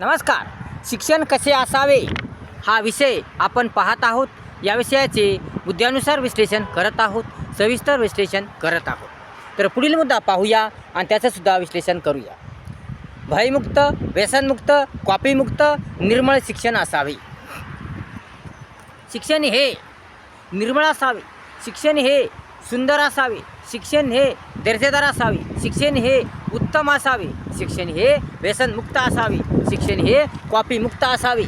नमस्कार. शिक्षण कसे असावे? हा विषय आपण पाहत आहोत. या विषयाचे मुद्द्यानुसार विश्लेषण करत आहोत. सविस्तर विश्लेषण करत आहोत. तर पुढील मुद्दा पाहूया आणि त्याचंसुद्धा विश्लेषण करूया. भयमुक्त व्यसनमुक्त कॉपीमुक्त निर्मळ शिक्षण असावे. शिक्षण हे निर्मळ असावे. शिक्षण हे सुंदर असावे. शिक्षण हे दर्जेदार असावे. शिक्षण हे उत्तम असावे. शिक्षण हे व्यसनमुक्त असावे. शिक्षण हे कॉपीमुक्त असावे.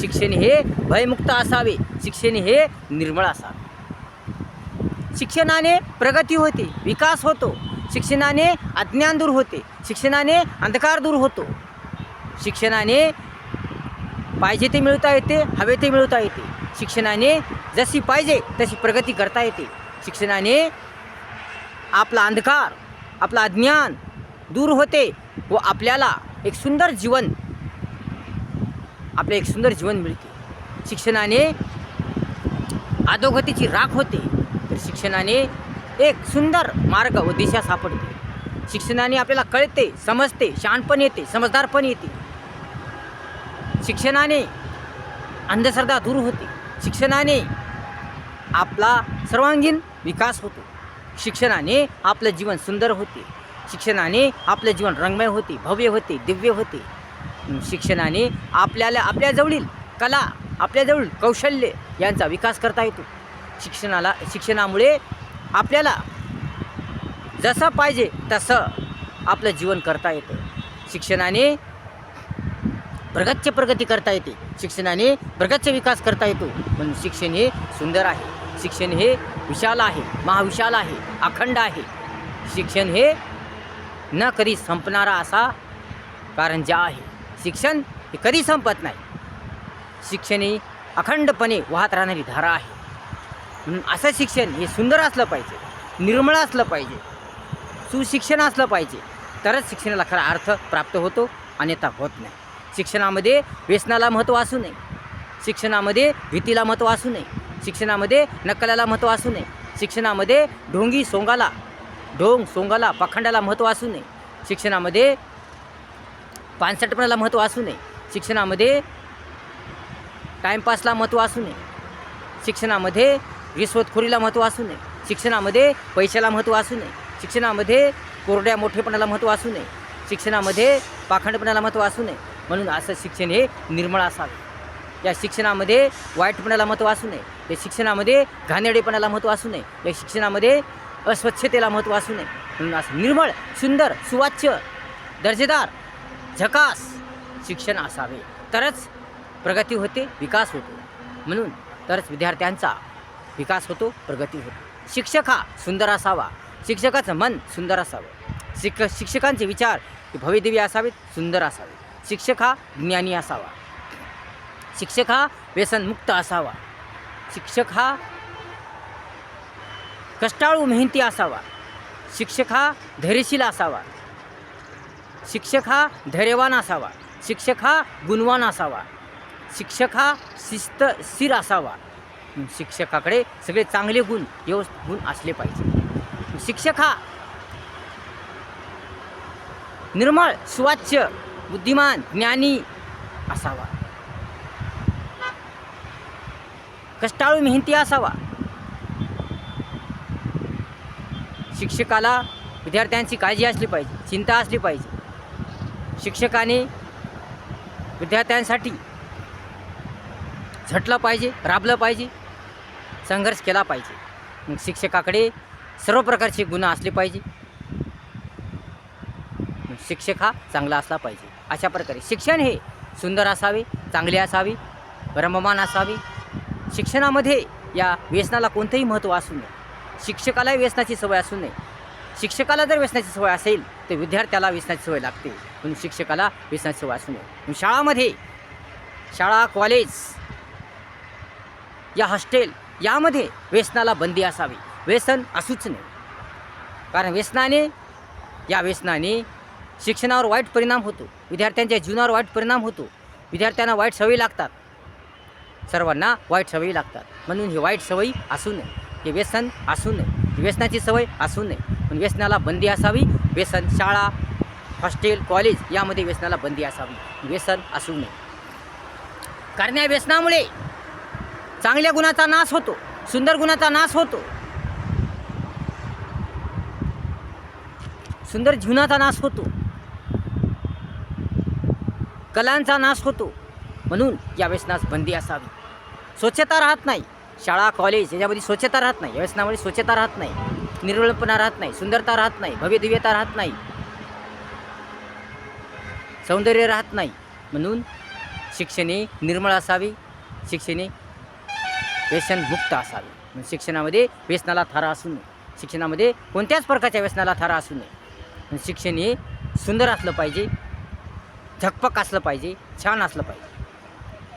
शिक्षण हे भयमुक्त असावे. शिक्षण हे निर्मळ असावे. शिक्षणाने प्रगती होते विकास होतो. शिक्षणाने अज्ञान दूर होते. शिक्षणाने अंधकार दूर होतो. शिक्षणाने पाहिजे ते मिळवता येते हवे ते मिळवता येते. शिक्षणाने जशी पाहिजे तशी प्रगती करता येते. शिक्षणाने आपला अंधकार आपला अज्ञान दूर होते व आपल्याला एक सुंदर जीवन आपले एक सुंदर जीवन मिळते. शिक्षणाने अधोगतीची राख होते तर शिक्षणाने एक सुंदर मार्ग व दिशा सापडते. शिक्षणाने आपल्याला कळते समजते शहाणपण येते समजदारपण येते. शिक्षणाने अंधश्रद्धा दूर होते. शिक्षणाने आपला सर्वांगीण विकास होतो. शिक्षणाने आपलं जीवन सुंदर होते. शिक्षणाने आपलं जीवन रंगमय होते भव्य होते दिव्य होते. शिक्षणाने आपल्याला आपल्याजवळील कला आपल्याजवळील कौशल्य यांचा विकास करता येतो. शिक्षणाला शिक्षणामुळे आपल्याला जसं पाहिजे तसं आपलं जीवन करता येतं. शिक्षणाने प्रगतचे प्रगती करता येते. शिक्षणाने प्रगतचे विकास करता येतो. पण शिक्षण हे सुंदर आहे. शिक्षण हे विशाल आहे महाविशाल आहे अखंड आहे. शिक्षण हे न कधी संपणारा असा कारण जे आहे. शिक्षण हे कधी संपत नाही. शिक्षण ही अखंडपणे वाहत राहणारी धारा आहे. म्हणून असं शिक्षण हे सुंदर असलं पाहिजे निर्मळ असलं पाहिजे सुशिक्षण असलं पाहिजे तरच शिक्षणाला खरा अर्थ प्राप्त होतो अन्यथा होत नाही. शिक्षणामध्ये व्यसनाला महत्त्व असू नये. शिक्षणामध्ये भीतीला महत्त्व असू नये. शिक्षणामध्ये नकलाला महत्त्व असू नये. शिक्षणामध्ये ढोंगी सोंगाला ढोंग सोंगाला पाखंडाला महत्त्व असू नये. शिक्षणामध्ये पानसटपणाला महत्त्व असू नये. शिक्षणामध्ये टाईमपासला महत्त्व असू नये. शिक्षणामध्ये रिश्वतखोरीला महत्त्व असू नये. शिक्षणामध्ये पैशाला महत्त्व असू नये. शिक्षणामध्ये कोरड्या मोठेपणाला महत्त्व असू नये. शिक्षणामध्ये पाखंडपणाला महत्त्व असू नये. म्हणून असं शिक्षण हे निर्मळ असावे. या शिक्षणामध्ये वाईटपणाला महत्त्व असू नये. या शिक्षणामध्ये घाणेरडेपणाला महत्त्व असू नये. या शिक्षणामध्ये अस्वच्छतेला महत्त्व असू नये. म्हणून असं निर्मळ सुंदर सुवाच्य दर्जेदार झकास शिक्षण असावे. तरच प्रगती होते विकास होतो. म्हणून तरच विद्यार्थ्यांचा विकास होतो प्रगती होते. शिक्षक हा सुंदर असावा. शिक्षकाचं मन सुंदर असावं. शिक शिक्षकांचे विचार हे असावेत सुंदर असावे. शिक्षक हा ज्ञानी असावा. शिक्षक हा व्यसनमुक्त असावा. शिक्षक हा कष्टाळू मेहनती असावा. शिक्षक हा धैर्यशील असावा. शिक्षक हा धैर्यवान असावा. शिक्षक हा गुणवान असावा. शिक्षक हा शिस्त स्थिर असावा. शिक्षकाकडे सगळे चांगले गुण व्यवस्थित गुण असले पाहिजे. शिक्षक हा निर्मळ सुवाच्छ बुद्धिमान ज्ञानी असावा. कष्टाळू मेहनती असावा. शिक्षकाला विद्यार्थ्यांची काळजी असली पाहिजे चिंता असली पाहिजे. शिक्षकाने विद्यार्थ्यांसाठी झटलं पाहिजे राबलं पाहिजे संघर्ष केला पाहिजे. मग शिक्षकाकडे सर्व प्रकारचे गुण असले पाहिजे. शिक्षक हा चांगला असला पाहिजे. अशा प्रकारे शिक्षण हे सुंदर असावे चांगले असावे रममान असावे. शिक्षणामध्ये या व्यसनाला कोणतंही महत्त्व असू नये शिक्षकालाही व्यसनाची सवय असू नये. शिक्षकाला जर व्यसनाची सवय असेल तर विद्यार्थ्याला व्यसनाची सवय लागते. म्हणून शिक्षकाला व्यसनाची सवय असू नये. म्हणून शाळामध्ये शाळा कॉलेज या हॉस्टेल यामध्ये व्यसनाला बंदी असावी. व्यसन असूच नये. कारण व्यसनाने या व्यसनाने शिक्षणावर वाईट परिणाम होतो. विद्यार्थ्यांच्या जीवनावर वाईट परिणाम होतो. विद्यार्थ्यांना वाईट सवयी लागतात. सर्वांना वाईट सवयी लागतात. म्हणून ही वाईट सवयी असू नये. हे व्यसन असू नये. व्यसनाची सवय असू नये. पण व्यसनाला बंदी असावी. व्यसन शाळा हॉस्टेल कॉलेज यामध्ये व्यसनाला बंदी असावी. व्यसन असू नये. कारण या व्यसनामुळे चांगल्या गुणाचा नाश होतो. सुंदर गुणाचा नाश होतो. सुंदर जीवनाचा नाश होतो. कलांचा नाश होतो. म्हणून या व्यसनास बंदी असावी. स्वच्छता राहत नाही. शाळा कॉलेज याच्यामध्ये स्वच्छता राहत नाही. व्यसनामध्ये स्वच्छता राहत नाही. निर्मळपणा राहत नाही. सुंदरता राहत नाही. भव्यदिव्यता राहत नाही. सौंदर्य राहत नाही. म्हणून शिक्षणे निर्मळ असावी. शिक्षणे व्यसनमुक्त असावी. म्हणजे शिक्षणामध्ये व्यसनाला थारा असू नये. शिक्षणामध्ये कोणत्याच प्रकारच्या व्यसनाला थारा असू नये. शिक्षण हे सुंदर असलं पाहिजे. झकपक असलं पाहिजे. छान असलं पाहिजे.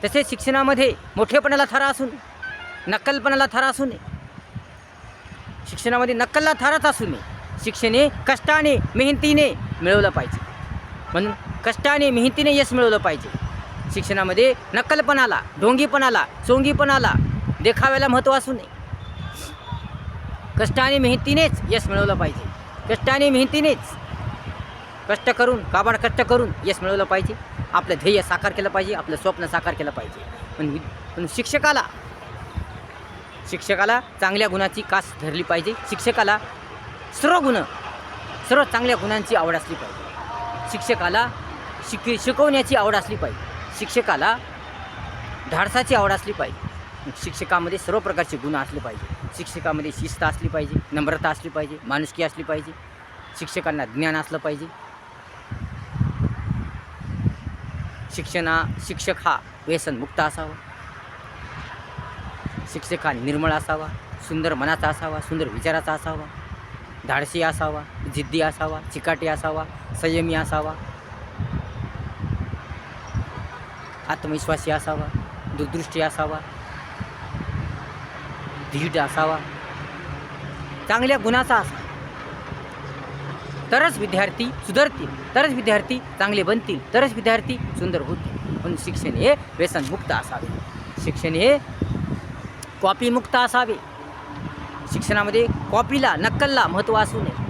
तसेच शिक्षणामध्ये मोठेपणाला थारा असू नये नक्कलपणाला थर असू नये. शिक्षणामध्ये नक्कलला थरच असू नये. शिक्षण हे कष्टाने मेहनतीने मिळवलं पाहिजे. म्हणून कष्टाने मेहनतीने यश मिळवलं पाहिजे. शिक्षणामध्ये नक्कलपणाला ढोंगीपणाला चोंगीपणाला देखाव्याला महत्त्व असू नये. कष्टाने मेहनतीनेच यश मिळवलं पाहिजे. कष्टाने मेहनतीनेच कष्ट करून काबाड कष्ट करून यश मिळवलं पाहिजे. आपलं ध्येय साकार केलं पाहिजे आपलं स्वप्न साकार केलं पाहिजे. पण पण शिक्षकाला शिक्षकाला चांगल्या गुणाची कास धरली पाहिजे. शिक्षकाला सर्व गुण सर्व चांगल्या गुणांची आवड असली पाहिजे. शिक्षकाला शिक शिकवण्याची आवड असली पाहिजे. शिक्षकाला धाडसाची आवड असली पाहिजे. शिक्षकामध्ये सर्व प्रकारचे गुण असले पाहिजे. शिक्षकामध्ये शिस्त असली पाहिजे नम्रता असली पाहिजे माणुसकी असली पाहिजे. शिक्षकांना ज्ञान असलं पाहिजे. शिक्षणा शिक्षक हा व्यसनमुक्त असावा. शिक्षक हा निर्मळ असावा सुंदर मनाचा असावा सुंदर विचाराचा असावा धाडसी असावा जिद्दी असावा चिकाटी असावा संयमी असावा आत्मविश्वासी असावा दूरदृष्टी असावा धीट असावा चांगल्या गुणाचा असावा. तरच विद्यार्थी सुधारतील तरच विद्यार्थी चांगले बनतील तरच विद्यार्थी सुंदर होतील. म्हणून शिक्षण हे व्यसनमुक्त असावे. शिक्षण हे कॉपीमुक्त असावे. शिक्षणामध्ये कॉपीला नक्कलला महत्त्व असू नये.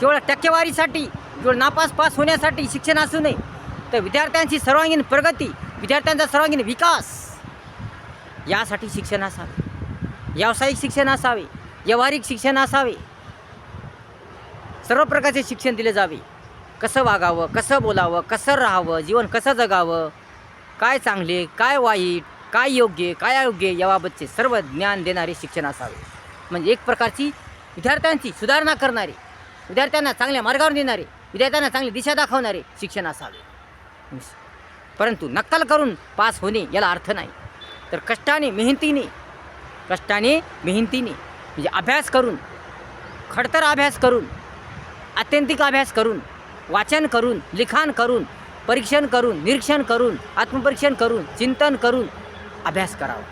केवळ टक्केवारीसाठी केवळ नापास पास होण्यासाठी शिक्षण असू नये. तर विद्यार्थ्यांची सर्वांगीण प्रगती विद्यार्थ्यांचा सर्वांगीण विकास यासाठी शिक्षण असावे. व्यावसायिक शिक्षण असावे व्यावहारिक शिक्षण असावे. सर्व प्रकारचे शिक्षण दिले जावे. कसं वागावं कसं बोलावं कसं राहावं जीवन कसं जगावं काय चांगले काय वाईट काय योग्य काय अयोग्य याबाबतचे सर्व ज्ञान देणारे शिक्षण असावे. म्हणजे एक प्रकारची विद्यार्थ्यांची सुधारणा करणारे विद्यार्थ्यांना चांगल्या मार्गावर नेणारे विद्यार्थ्यांना चांगली दिशा दाखवणारे शिक्षण असावे. परंतु नक्कल करून पास होणे याला अर्थ नाही. तर कष्टाने मेहनतीने कष्टाने मेहनतीने म्हणजे अभ्यास करून खडतर अभ्यास करून आत्यंतिक अभ्यास करून वाचन करून लिखाण करून परीक्षण करून निरीक्षण करून आत्मपरीक्षण करून चिंतन करून अभ्यास करावा.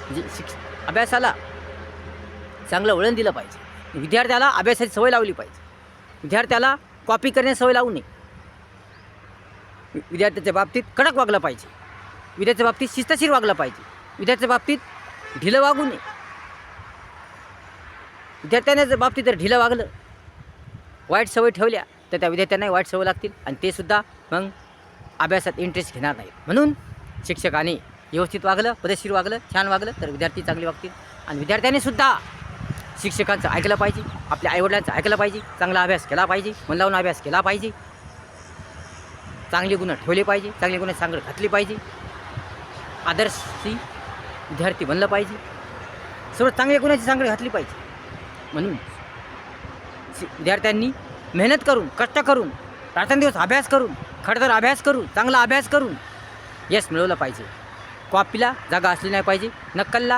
म्हणजे शिक्ष अभ्यासाला चांगलं वळण दिलं पाहिजे. विद्यार्थ्याला अभ्यासाची सवय लावली पाहिजे. विद्यार्थ्याला कॉपी करण्याची सवय लावू नये. विद्यार्थ्याच्या बाबतीत कडक वागलं पाहिजे. विद्यार्थ्याच्या बाबतीत शिस्तशीर वागलं पाहिजे. विद्यार्थ्याच्या बाबतीत ढिलं वागू नये. विद्यार्थ्यांच्या बाबतीत जर ढिलं वागलं वाईट सवय ठेवल्या तर त्या विद्यार्थ्यांनाही वाईट सवय लागतील आणि ते सुद्धा मग अभ्यासात इंटरेस्ट घेणार नाहीत. म्हणून शिक्षकाने व्यवस्थित वागलं पदशीर वागलं छान वागलं तर विद्यार्थी चांगले वागतील. आणि विद्यार्थ्यांनी सुद्धा शिक्षकांचं ऐकलं पाहिजे आपल्या आईवडिलांचं ऐकलं पाहिजे चांगला अभ्यास केला पाहिजे मन लावून अभ्यास केला पाहिजे. चांगले गुण ठेवले पाहिजे चांगले गुण चांगलं घातली पाहिजे. आदर्शी विद्यार्थी बनलं पाहिजे. सर्व चांगल्या गुणाची चांगली घातली पाहिजे. म्हणून शि- विद्यार्थ्यांनी मेहनत करून कष्ट करून रात्रंदिवस अभ्यास करून खडतर अभ्यास करून चांगला अभ्यास करून यश मिळवलं पाहिजे. कॉपीला जागा असली नाही पाहिजे. नक्कलला